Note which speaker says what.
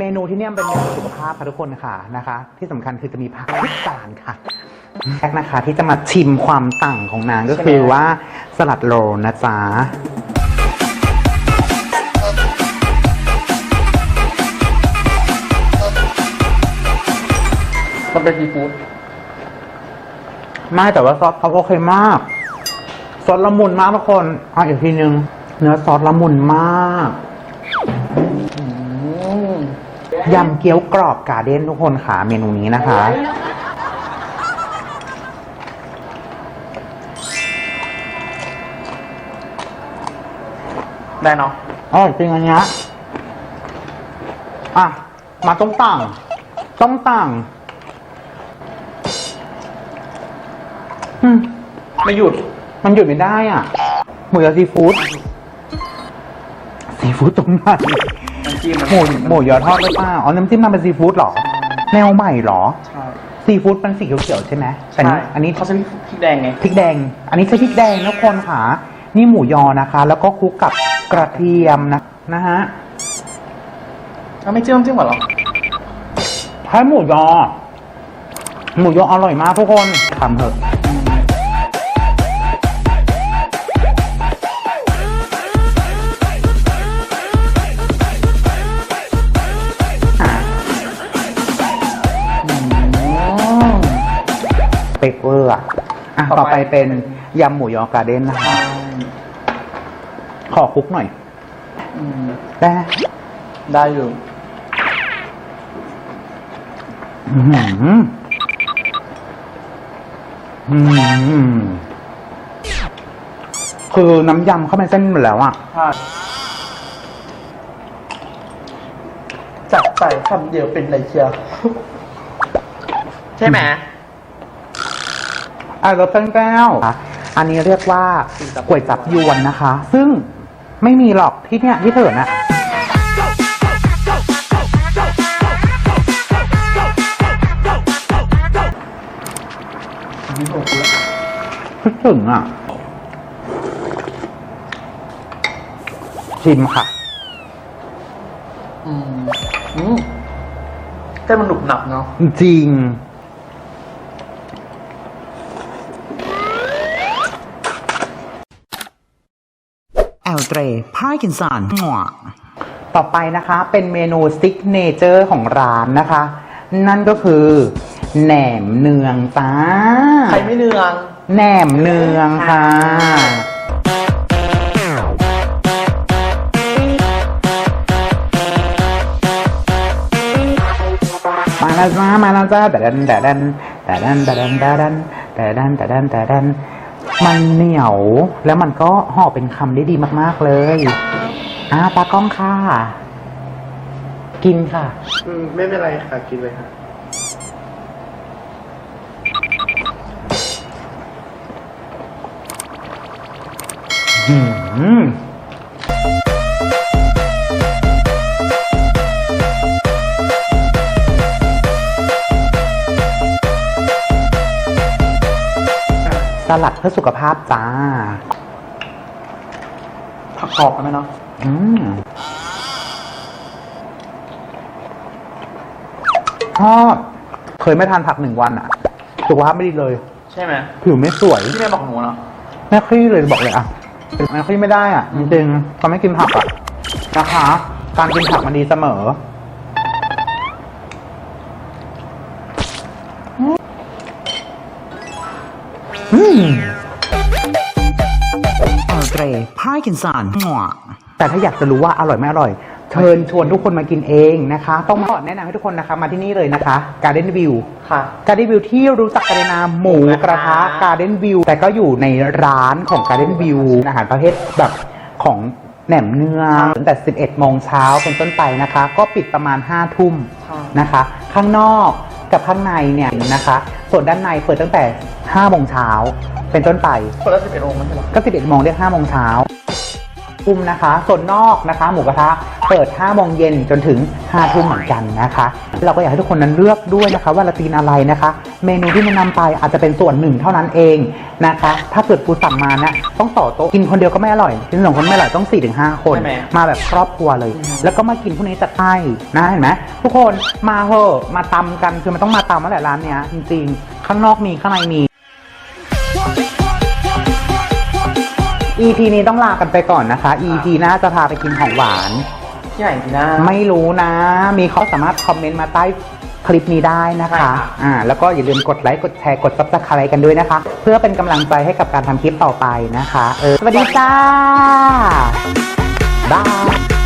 Speaker 1: มเป็นเมนูสุขภาพค่ะทุกคนค่ะนะคะ ที่สำคัญคือจะมีผักทุกจานค่ะแรกนะคะ ที่จะมาชิมความต่างของนางก็คือว่าสลัดโรลนะจ๊ะ
Speaker 2: มันเป็นซีฟู้ด
Speaker 1: ไม่แต่ว่าซอสเขาโอเคมาก ซอสละมุนมากทุกคนเอาอีกทีนึงเนื้อซอสละมุนมาก
Speaker 2: อืม
Speaker 1: ยำเกี๊ยวกรอบกาเด้นทุกคนค่ะเมนูนี้นะคะ
Speaker 2: ได้เนาะ
Speaker 1: อร่อยจริงอันเนี้ยอะ มาต้มต่างต้มต่างอืม
Speaker 2: ไม่หยุด
Speaker 1: มันหยุดไม่ได้อะหมูยอซีฟู้ดซีฟู้ดตรงไหน
Speaker 2: มันจิ้ม
Speaker 1: หมูหมูยอทอดหรือเปล่าอ๋อน้ำจิ้มทำเป็นซีฟู้ดเหรอ แนวใหม่เหรอ
Speaker 2: ใช่
Speaker 1: ซีฟู้ดเป็นสีเขียวๆใช่ไหมแต่นี่อันนี้
Speaker 2: เขาใช้พริกแดงไง
Speaker 1: พริกแดง อันนี้ใช้พริกแดงนะคนค่ะนี่หมูยอนะคะ แล้วก็คลุกกับกระเทียมนะนะฮะ
Speaker 2: ถ้าไม่จิ้มน้ำจิ้มก่อนเหรอ
Speaker 1: ให้หมูยอ หมูยออร่อยมากทุกคนทำเถอะ เป๊กเวอร์อะอะ
Speaker 2: ต่อไป
Speaker 1: ต่อไปเป็นยำหมูยอการ์เด้นนะคะ ขอคลุกหน่อย
Speaker 2: อืม
Speaker 1: ได้ไหม
Speaker 2: ได้อยู่
Speaker 1: อื้อหืออืมคือน้ำยำเข้าไปเส้นหมดแล้วอะ
Speaker 2: ใช่จับใส่คำเดียวเป็นไรเชียว ใช่ไหม
Speaker 1: อะรสเส้นแก้วอันนี้เรียกว่าก๋วยจับยวนนะคะ ซึ่งไม่มีหรอกที่เนี่ยที่เถิดน่ะ
Speaker 2: นี่โอ้โห
Speaker 1: คิดถึงอะชิมค่ะ
Speaker 2: อืมอืมเส้นมันหนุบหนับเนาะ
Speaker 1: จริง
Speaker 3: อลเตรพาร์กินสันหัว
Speaker 1: ต่อไปนะคะเป็นเมนูซิกเนเจอร์ของร้านนะคะ นั่นก็คือแหนมเนืองจ้า
Speaker 2: ใครไม่เนือง
Speaker 1: แหนมเนืองค่ะ มาแล้วจ้ามาแล้วจ้าแต่ดันแต่ดันแต่ดันแต่ดันแต่ดันแต่ดันแต่ดันแต่ดัน มันเหนียวแล้วมันก็ห่อเป็นคำได้ดีมาก ๆ เลยอ่าตากล้องค่ะ กินค่ะ
Speaker 2: อืมไม่เป็นไรค่ะ กินเลยค่ะ
Speaker 1: อืม สลัดเพื่อสุขภาพจ้า
Speaker 2: ผักกรอบกันไหมเนาะ
Speaker 1: อืมชอบเคยไม่ทานผักหนึ่งวันอะสุขภาพไม่ดีเลย
Speaker 2: ใช่ไหม
Speaker 1: ผิวไม่สวย
Speaker 2: ที่แม่บอกหนูเนาะ
Speaker 1: แม่คลี่เลยบอกเลยอะแม่คลี่ไม่ได้อะจริงๆเขาไม่กินผักอะนะคะ การกินผักมันดีเสมอ อืม
Speaker 3: แอลเตรพาร์กินสันหัว
Speaker 1: แต่ถ้าอยากจะรู้ว่าอร่อยไม่อร่อย เชิญชวนทุกคนมากินเองนะคะ ต้องมาแนะนำให้ทุกคนนะคะ มาที่นี่เลยนะคะ Garden View
Speaker 2: ค่ะ
Speaker 1: Garden View ที่รู้จักกันในนามหมูกระทะ Garden View แต่ก็อยู่ในร้านของ Garden View อาหารประเภทแบบของแหนมเนื้อตั้งแต่ 11 โมงเช้าเป็นต้นไปนะคะ ก็ปิดประมาณ 5 ทุ่ม
Speaker 2: ค่ะ
Speaker 1: นะคะ ข้างนอกกับข้างในเนี่ยนะคะ ส่วนด้านในเปิดตั้งแต่5โมงเช้าเป็นต้นไป
Speaker 2: คนละสิบเอ็ดโมงไม่ใช่เหรอ
Speaker 1: ก็ 11โมงเรียก5โมงเช้าทุ่มนะคะ ส่วนนอกนะคะ หมูกระทะเปิด5โมงเย็นจนถึง5ทุ่มเหมือนกันนะคะ เราก็อยากให้ทุกคนนั้นเลือกด้วยนะคะว่าเราตีนอะไรนะคะ เมนูที่แนะนำไปอาจจะเป็นส่วนหนึ่งเท่านั้นเองนะคะ ถ้าเกิดปูสั่งมานะต้องต่อโต๊ะกินคนเดียวก็ไม่อร่อยกินสองคนไม่อร่อยต้อง4ี่ถึงห้าคน
Speaker 2: ใช่ไหม
Speaker 1: มาแบบครอบครัวเลย แล้วก็มากินพวกนี้จัดให้นะเห็นไหมทุกคนมาเหอะมาตำกันคือมันต้องมาตำมาแหละร้านเนี้ยจริงๆข้างนอกมีข้างในมี EP นี้ต้องลากันไปก่อนนะคะ EP หน้าจะพาไปกินของหวาน
Speaker 2: ที่ไหนดีนะ
Speaker 1: ไม่รู้นะ มีเขาสามารถคอมเมนต์มาใต้คลิปนี้ได้นะ
Speaker 2: ใช่
Speaker 1: คะ
Speaker 2: ค่ะ
Speaker 1: อ่า แล้วก็อย่าลืมกดไลค์ กดแชร์ กดซับสไครต์กันด้วยนะคะ เพื่อเป็นกำลังใจให้กับการทำคลิปต่อไปนะคะ เออ สวัสดีจ้า บาย